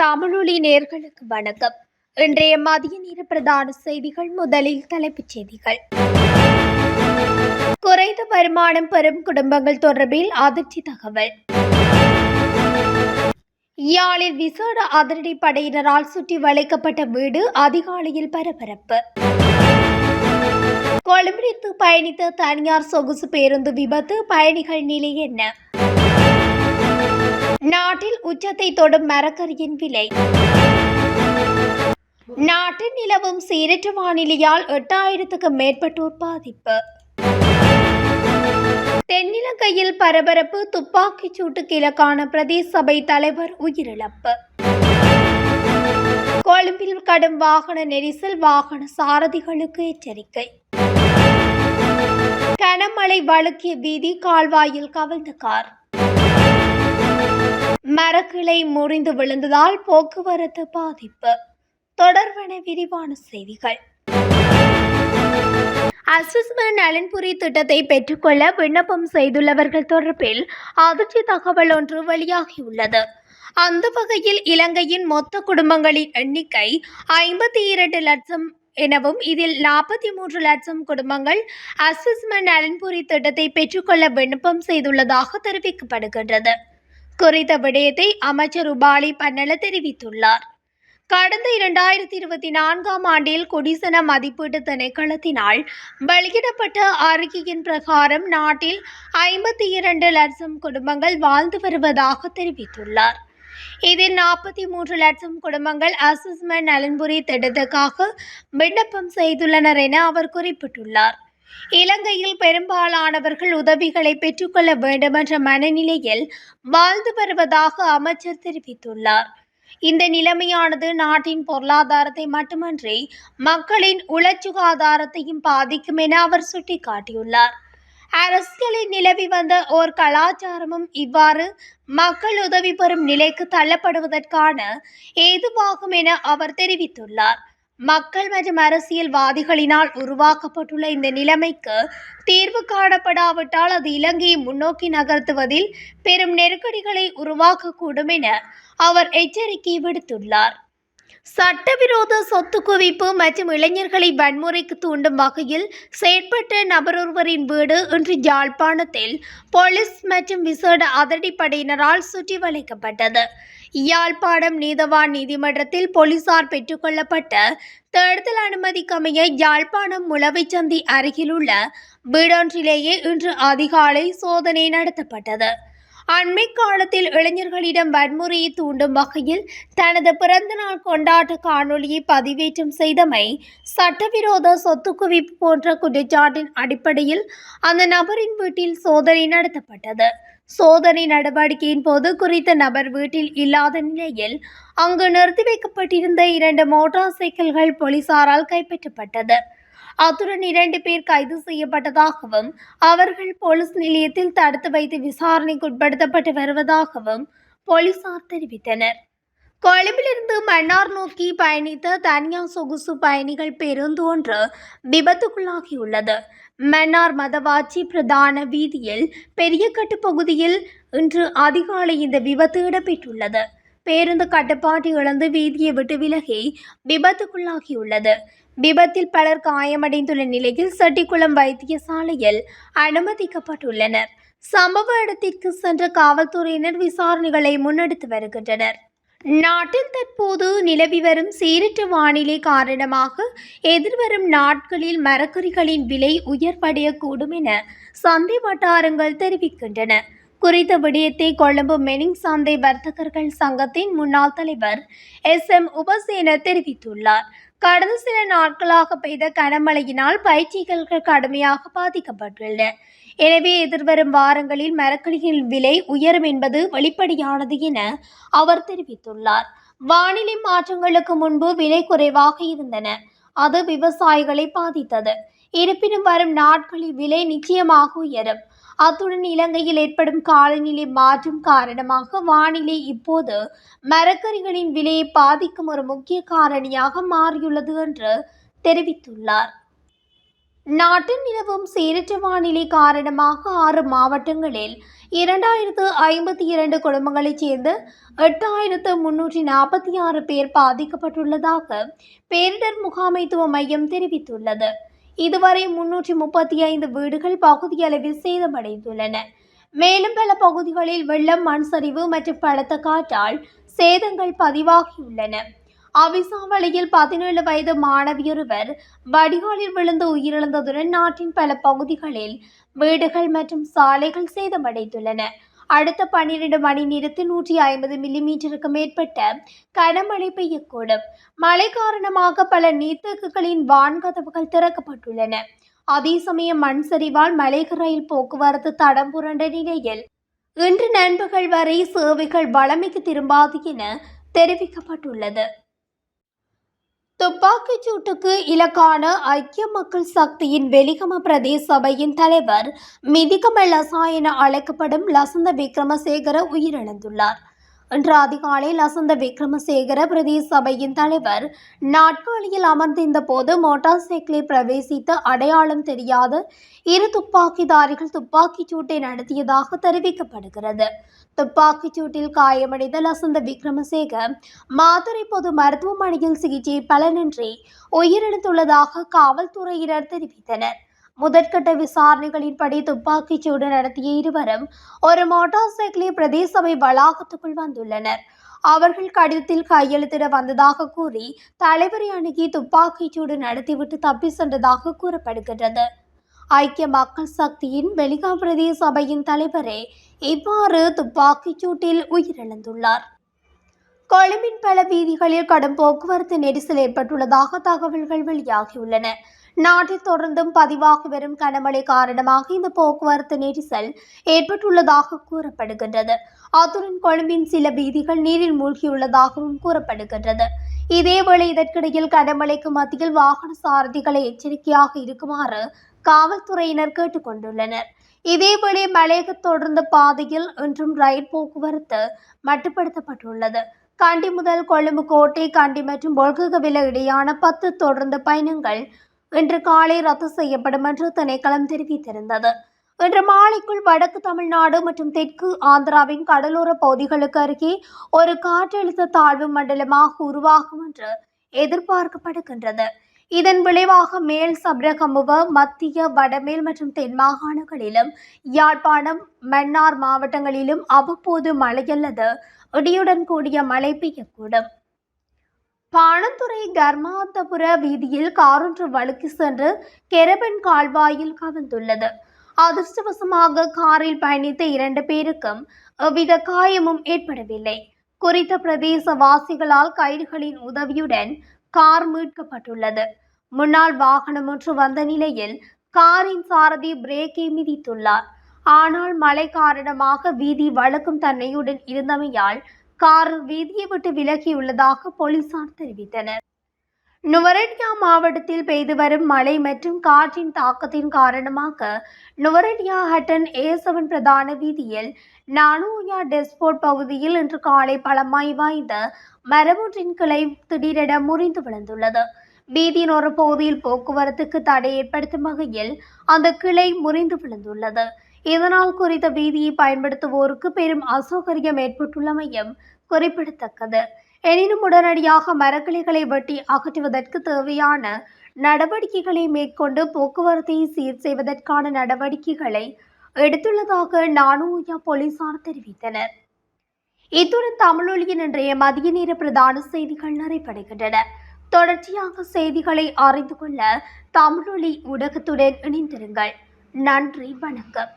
தமிழொலி நேர்களுக்கு வணக்கம். இன்றைய மதிய நேர பிரதான செய்திகள் முதலில் தலைப்புச் செய்திகள். குறைந்த வருமானம் பெறும் குடும்பங்கள் தொடர்பில் அதிர்ச்சி தகவல். யாழில் விசேட அதிரடி படையினரால் சுற்றி வளைக்கப்பட்ட வீடு அதிகாலையில் பரபரப்பு. கொழும்பிலிருந்து பயணித்த தனியார் சொகுசு பேருந்து விபத்து பயணிகள் நிலை என்ன? நாட்டில் உச்சத்தை தொடும் மரக்கரியின் விலை. நாட்டில் நிலவும் சீரற்ற வானிலையால் எட்டாயிரத்துக்கும் மேற்பட்டோர் பாதிப்பு. தென்னிலங்கையில் பரபரப்பு துப்பாக்கிச் சூட்டுக்கு இலக்கான பிரதேச சபை தலைவர் உயிரிழப்பு. கொழும்பில் கடும் வாகன நெரிசல் வாகன சாரதிகளுக்கு எச்சரிக்கை. கனமழை வழுக்கிய வீதி கால்வாயில் கவிழ்ந்த கார். மரக்கிளை முறிந்து விழுந்ததால் போக்குவரத்து பாதிப்பு. தொடர்பான விரிவான செய்திகள். அசஸ்மெண்ட் நலன்புரி திட்டத்தை பெற்றுக்கொள்ள விண்ணப்பம் செய்துள்ளவர்கள் தொடர்பில் அதிர்ச்சி தகவல் ஒன்று வெளியாகியுள்ளது. அந்த வகையில் இலங்கையின் மொத்த குடும்பங்களின் எண்ணிக்கை ஐம்பத்தி இரண்டு லட்சம் எனவும் இதில் நாற்பத்தி மூன்று லட்சம் குடும்பங்கள் அசஸ்மெண்ட் நலன்புரி திட்டத்தை பெற்றுக்கொள்ள விண்ணப்பம் செய்துள்ளதாக தெரிவிக்கப்படுகின்றது. குறித்த விடயத்தை அமைச்சர் உபாலி பன்னல தெரிவித்துள்ளார். கடந்த இரண்டாயிரத்தி இருபத்தி நான்காம் ஆண்டில் குடிசன மதிப்பீட்டு திணைக்களத்தினால் வெளியிடப்பட்ட அறிக்கையின் பிரகாரம் நாட்டில் ஐம்பத்தி இரண்டு லட்சம் குடும்பங்கள் வாழ்ந்து வருவதாக தெரிவித்துள்ளார். இதில் நாற்பத்தி மூன்று லட்சம் குடும்பங்கள் அசஸ்மெண்ட் நலன்புரி திட்டத்துக்காக விண்ணப்பம் செய்துள்ளனர் என அவர் குறிப்பிட்டுள்ளார். இலங்கையில் பெரும்பாலானவர்கள் உதவிகளை பெற்றுக்கொள்ள வேண்டுமென்ற மனநிலையில் வாழ்ந்து வருவதாக அமைச்சர் தெரிவித்துள்ளார். இந்த நிலைமையானது நாட்டின் பொருளாதாரத்தை மட்டுமன்றி மக்களின் உளச்சுகாதாரத்தையும் பாதிக்கும் என அவர் சுட்டிக்காட்டியுள்ளார். அரசியலில் நிலவி வந்த ஓர் கலாச்சாரமும் இவ்வாறு மக்கள் உதவி பெறும் நிலைக்கு தள்ளப்படுவதற்கான ஏதுவாகும் என அவர் தெரிவித்துள்ளார். மக்கள் மற்றும் அரசியல்வாதிகளினால் உருவாக்கப்பட்டுள்ள இந்த நிலைமைக்கு தீர்வு காணப்படாவிட்டால் அது இலங்கையை முன்னோக்கி நகர்த்துவதில் பெரும் நெருக்கடிகளை உருவாக்கக்கூடும் என அவர் எச்சரிக்கை விடுத்துள்ளார். சட்டவிரோத சொத்து குவிப்பு மற்றும் இளைஞர்களை வன்முறைக்கு தூண்டும் வகையில் செயற்பட்ட நபரொருவரின் வீடு இன்று யாழ்ப்பாணத்தில் போலீஸ் மற்றும் விசேட அதிரடிப்படையினரால் சுற்றி வளைக்கப்பட்டது. யாழ்ப்பாணம் நீதவான் நீதிமன்றத்தில் போலீசார் பெற்றுக்கொள்ளப்பட்ட தேடுதல் அனுமதிக்கமைய யாழ்ப்பாணம் முளவைச்சந்தி அருகிலுள்ள வீடொன்றிலேயே இன்று அதிகாலை சோதனை நடத்தப்பட்டது. அண்மை காலத்தில் இளைஞர்களிடம் வன்முறையை தூண்டும் வகையில் தனது பிறந்தநாள் கொண்டாட்ட காணொளியை பதிவேற்றம் செய்தமை சட்டவிரோத சொத்து குவிப்பு போன்ற குற்றச்சாட்டின் அடிப்படையில் அந்த நபரின் வீட்டில் சோதனை நடத்தப்பட்டது. சோதனை நடவடிக்கையின் போது குறித்த நபர் வீட்டில் இல்லாத நிலையில் அங்கு நிறுத்தி வைக்கப்பட்டிருந்த இரண்டு மோட்டார் சைக்கிள்கள் போலீசாரால் கைப்பற்றப்பட்டது. அத்துடன் இரண்டு பேர் கைது செய்யப்பட்டதாகவும் அவர்கள் போலீஸ் நிலையத்தில் தடுத்து வைத்து விசாரணைக்கு உட்படுத்தப்பட்டு வருவதாகவும் போலீசார் தெரிவித்தனர். கொழும்பிலிருந்து மன்னார் நோக்கி பயணித்த தனியார் சொகுசு பயணிகள் பேருந்து ஒன்று விபத்துக்குள்ளாகியுள்ளது. மன்னார் மதவாச்சி பிரதான வீதியில் பெரியகட்டு பகுதியில் இன்று அதிகாலை இந்த விபத்து இடம்பெற்றுள்ளது. பேருந்து கட்டுப்பாட்டு இழந்து வீதியை விட்டு விலகி விபத்துக்குள்ளாகியுள்ளது. விபத்தில் பலர் காயமடைந்துள்ள நிலையில் செட்டிக்குளம் வைத்தியசாலையில் அனுமதிக்கப்பட்டுள்ளனர். சம்பவ இடத்திற்கு சென்ற காவல்துறையினர் விசாரணைகளை முன்னெடுத்து வருகின்றனர். நாட்டில் தற்போது நிலவி வரும் சீரற்ற வானிலை காரணமாக எதிர்வரும் நாட்களில் மரக்கறிகளின் விலை உயர்வடையக்கூடும் என சந்தை வட்டாரங்கள் தெரிவிக்கின்றன. குறித்த விடயத்தை கொழும்பு மெனிங் சந்தை வர்த்தகர்கள் சங்கத்தின் முன்னாள் தலைவர் எஸ் எம் உபசேன தெரிவித்துள்ளார். கடந்த சில நாட்களாக பெய்த கனமழையினால் பயிற்சிகள் கடுமையாக பாதிக்கப்பட்டுள்ளன. எனவே எதிர்வரும் வாரங்களில் மரக்கறிகளின் விலை உயரும் என்பது வெளிப்படையானது என அவர் தெரிவித்துள்ளார். வானிலை மாற்றங்களுக்கு முன்பு விலை குறைவாக இருந்தன. அது விவசாயிகளை பாதித்தது. இருப்பினும் வரும் நாட்களில் விலை நிச்சயமாக உயரும். அத்துடன் இலங்கையில் ஏற்படும் காலநிலை மாற்றம் காரணமாக வானிலை இப்போது மரக்கறிகளின் விலையை பாதிக்கும் ஒரு முக்கிய காரணியாக மாறியுள்ளது என்று தெரிவித்துள்ளார். நாட்டில் நிலவும் சீரற்ற வானிலை காரணமாக ஆறு மாவட்டங்களில் இரண்டாயிரத்து ஐம்பத்தி இரண்டு குடும்பங்களைச் சேர்ந்த எட்டாயிரத்து முன்னூற்றி நாற்பத்தி ஆறு பேர் பாதிக்கப்பட்டுள்ளதாக பேரிடர் முகாமைத்துவ மையம் தெரிவித்துள்ளது. இதுவரை முன்னூற்றி முப்பத்தி ஐந்து வீடுகள் பகுதியளவில் சேதமடைந்துள்ளன. மேலும் பல பகுதிகளில் வெள்ளம் மண் சரிவு மற்றும் பலத்த காற்றால் சேதங்கள் பதிவாகியுள்ளன. அவிசாவளியில் பதினேழு வயது மாணவியொருவர் வடிகாலில் விழுந்து உயிரிழந்ததுடன் நாட்டின் பல பகுதிகளில் வீடுகள் மற்றும் சாலைகள் சேதமடைந்துள்ளன. அடுத்த பன்னிரண்டு மணி நேரத்தில் நூற்றி ஐம்பது மில்லிமீட்டருக்கு மேற்பட்ட கனமழை பெய்யக்கூடும். மழை காரணமாக பல நீர்த்தேக்குகளின் வான்கதவுகள் திறக்கப்பட்டுள்ளன. அதே சமயம் மண் சரிவால் மலைக ரயில் போக்குவரத்து தடம் புரண்ட நிலையில் இன்று நண்பகல் வரை சேவைகள் வளமைக்கு திரும்பாது என தெரிவிக்கப்பட்டுள்ளது. துப்பாக்கிச் சூட்டுக்கு இலக்கான ஐக்கிய மக்கள் சக்தியின் வெலிகம பிரதேச சபையின் தலைவர் மிதிகம லசா என அழைக்கப்படும் லசந்த விக்ரமசேகர உயிரிழந்துள்ளார். இன்று அதிகாலை லசந்த விக்ரமசேகர பிரதேச சபையின் தலைவர் நாட்காலியில் அமர்ந்திருந்த போது மோட்டார் சைக்கிளில் பிரவேசித்த அடையாளம் தெரியாத இரு துப்பாக்கிதாரிகள் துப்பாக்கிச் சூட்டை நடத்தியதாக தெரிவிக்கப்படுகிறது. துப்பாக்கிச் சூட்டில் காயமடைந்த லசந்த விக்ரமசேகர் மாதுரை பொது மருத்துவமனையில் சிகிச்சை பலனின்றி உயிரிழந்துள்ளதாக காவல்துறையினர் தெரிவித்தனர். முதற்கட்ட விசாரணைகளின்படி துப்பாக்கிச் சூடு நடத்திய இருவரும் ஒரு மோட்டார் சைக்கிளில் பிரதேச சபை வளாகத்துக்குள் வந்துள்ளனர். அவர்கள் கடிதத்தில் கையெழுத்திட வந்ததாக கூறி தலைவரை அணுகி துப்பாக்கிச் சூடு நடத்திவிட்டு தப்பி சென்றதாக கூறப்படுகின்றது. ஐக்கிய மக்கள் சக்தியின் வெளிகா பிரதேச சபையின் தலைவரே இவ்வாறு துப்பாக்கிச் சூட்டில் உயிரிழந்துள்ளார். கொழும்பின் பல வீதிகளில் கடும் போக்குவரத்து நெரிசல் ஏற்பட்டுள்ளதாக தகவல்கள் வெளியாகியுள்ளன. நாட்டில் தொடர்ந்தும் பதிவாகி வரும் கனமழை காரணமாக இந்த போக்குவரத்து நெரிசல் ஏற்பட்டுள்ளதாக கூறப்படுகின்றது. அத்துடன் கொழும்பின் சில வீதிகள் நீரில் மூழ்கியுள்ளதாகவும் கூறப்படுகின்றது. இதேவேளை இதற்கிடையில் கனமழைக்கு மத்தியில் வாகன சாரதிகளை எச்சரிக்கையாக இருக்குமாறு காவல்துறையினர் கேட்டுக்கொண்டுள்ளனர் இதேவேளை மலையக தொடர்ந்த பாதையில் இன்றும் ரயில் போக்குவரத்து மட்டுப்படுத்தப்பட்டுள்ளது. கண்டி முதல் கொழும்பு கோட்டை கண்டி மற்றும் பொல்ககவில இடையான பத்து தொடர்ந்த பயணங்கள் இன்று காலை ரத்து செய்யப்படும் என்று திணைக்களம் தெரிவித்திருந்தது. இன்று மாலைக்குள் வடக்கு தமிழ்நாடு மற்றும் தெற்கு ஆந்திராவின் கடலோர பகுதிகளுக்கு அருகே ஒரு காற்றழுத்த தாழ்வு மண்டலமாக உருவாகும் என்று எதிர்பார்க்கப்படுகின்றது. இதன் விளைவாக மேல் சப்ரகமுவ மத்திய வடமேல் மற்றும் தென் மாகாணங்களிலும் யாழ்ப்பாணம் மன்னார் மாவட்டங்களிலும் அவ்வப்போது மழை அல்லது இடியுடன் கூடிய மழை பெய்யக்கூடும். பாணந்துறை கர்மாந்தபுர வீதியில் காரொன்று வழுக்கி சென்று கெரபன் கால்வாயில் கவிழ்ந்துள்ளது. அதிர்ஷ்டவசமாக காரில் பயணித்த இரண்டு பேருக்கும் எவ்வித காயமும் ஏற்படவில்லை. குறித்த பிரதேச வாசிகளால் கயிறுகளின் உதவியுடன் கார் மீட்கப்பட்டுள்ளது. முன்னால் வாகனம் ஒன்று வந்த நிலையில் காரின் சாரதி பிரேக்கை மிதித்துள்ளார். ஆனால் மழை காரணமாக வீதி வழுக்கும் தன்மையுடன் இருந்தமையால் கார் வீதியை விட்டு விலகியுள்ளதாக போலீசார் தெரிவித்தனர். நுவரெலியா மாவட்டத்தில் பெய்து வரும் மழை மற்றும் காற்றின் தாக்கத்தின் காரணமாக நுவரெலியா ஹட்டன் ஏ செவன் பிரதான வீதியில் நானூயா டெஸ்போர்ட் பகுதியில் இன்று காலை பழமாய் வாய்ந்த மரமொன்றின் கிளை திடீரென முறிந்து விழுந்துள்ளது. வீதியின் ஒரு பகுதியில் போக்குவரத்துக்கு தடை ஏற்படுத்தும் வகையில் அந்த கிளை முறிந்து விழுந்துள்ளது. இதனால் குறித்த வீதியை பயன்படுத்துவோருக்கு பெரும் அசௌகரியம் ஏற்பட்டுள்ளமையும் குறிப்பிடத்தக்கது. எனினும் உடனடியாக மரக்கிளைகளை வெட்டி அகற்றுவதற்கு தேவையான நடவடிக்கைகளை மேற்கொண்டு போக்குவரத்தை சீர் செய்வதற்கான நடவடிக்கைகளை எடுத்துள்ளதாக நானூயா போலீசார் தெரிவித்தனர். இத்துடன் தமிழொலியின் இன்றைய மதிய நேர பிரதான செய்திகள் நிறைவடைகின்றன. தொடர்ச்சியாக செய்திகளை அறிந்து கொள்ள தமிழொலி ஊடகத்துடன் இணைந்திருங்கள். நன்றி வணக்கம்.